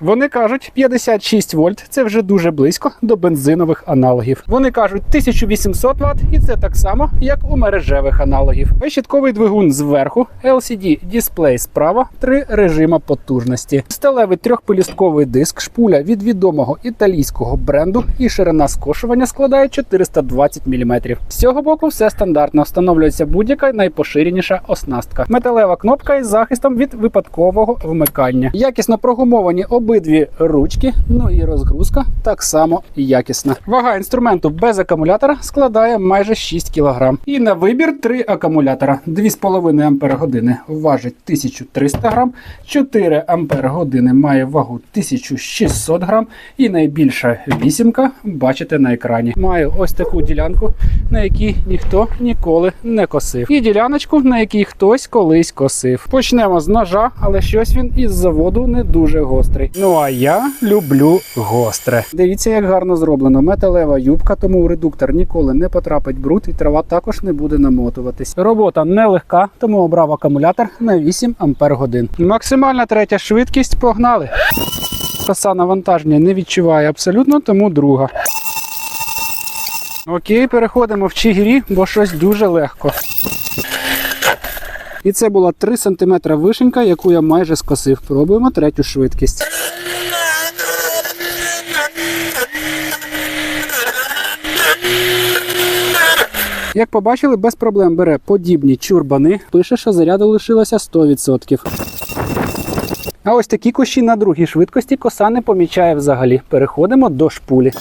Вони кажуть, 56 вольт це вже дуже близько до бензинових аналогів. Вони кажуть 1800 Вт, і це так само, як у мережевих аналогів. Вищитковий двигун зверху, LCD дисплей справа, три режима потужності. Сталевий трьохполістковий диск шпуля від відомого італійського бренду і ширина скошування складає 420 мм. З цього боку все стандартно. Встановлюється будь-яка найпоширеніша оснастка. Металева кнопка із захистом від випадкового вмикання. Якісно прогумовані обидві ручки, ну і розгрузка так само якісна. Вага інструменту без акумулятора складає майже 6 кг. І на вибір три акумулятора. 2,5 Ампер години важить 1300 грам, 4 Ампер години має вагу 1600 грам, і найбільша вісімка бачите на екрані. Має ось таку ділянку, на якій ніхто ніколи не косив. І діляночку, на якій хтось колись косив. Почнемо з ножа, але щось він із заводу не дуже гострий. Ну а я люблю гостре. Дивіться, як гарно зроблено. Металева юбка, тому у редуктор ніколи не потрапить бруд, і трава також не буде намотуватись. Робота нелегка, тому обрав акумулятор на 8 ампер годин. Максимальна третя швидкість. Погнали. Коса навантаження не відчуває абсолютно, тому друга. Окей, переходимо в чигірі, бо щось дуже легко. І це була 3 см вишенька, яку я майже скосив. Пробуємо третю швидкість. Як побачили, без проблем бере подібні чурбани. Пише, що заряду лишилося 100%. А ось такі кущі на другій швидкості коса не помічає взагалі. Переходимо до шпулі.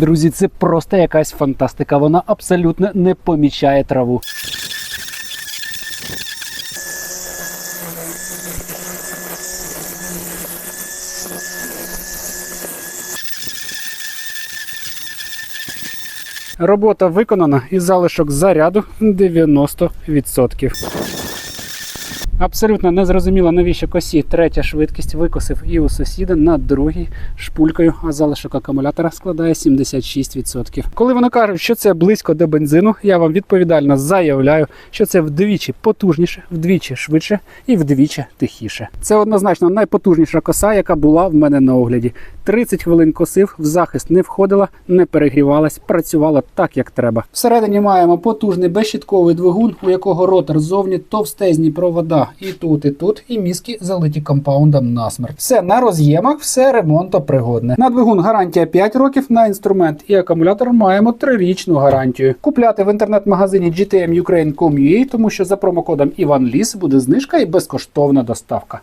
Друзі, це просто якась фантастика. Вона абсолютно не помічає траву. Робота виконана і залишок заряду 90%. Абсолютно не зрозуміло, навіщо косі третя швидкість викосив і у сусіда на другій шпулькою, а залишок акумулятора складає 76%. Коли вони кажуть, що це близько до бензину, я вам відповідально заявляю, що це вдвічі потужніше, вдвічі швидше і вдвічі тихіше. Це однозначно найпотужніша коса, яка була в мене на огляді. 30 хвилин косив, в захист не входила, не перегрівалась, працювала так, як треба. Всередині маємо потужний безщітковий двигун, у якого ротор зовні товстезні провода і тут, і тут, і мізки залиті компаундом насмерть. Все на роз'ємах, все ремонтопригодне. На двигун гарантія 5 років, на інструмент і акумулятор маємо 3-річну гарантію. Купляти в інтернет-магазині GTM Ukraine.com.ua, тому що за промокодом Іван Ліс буде знижка і безкоштовна доставка.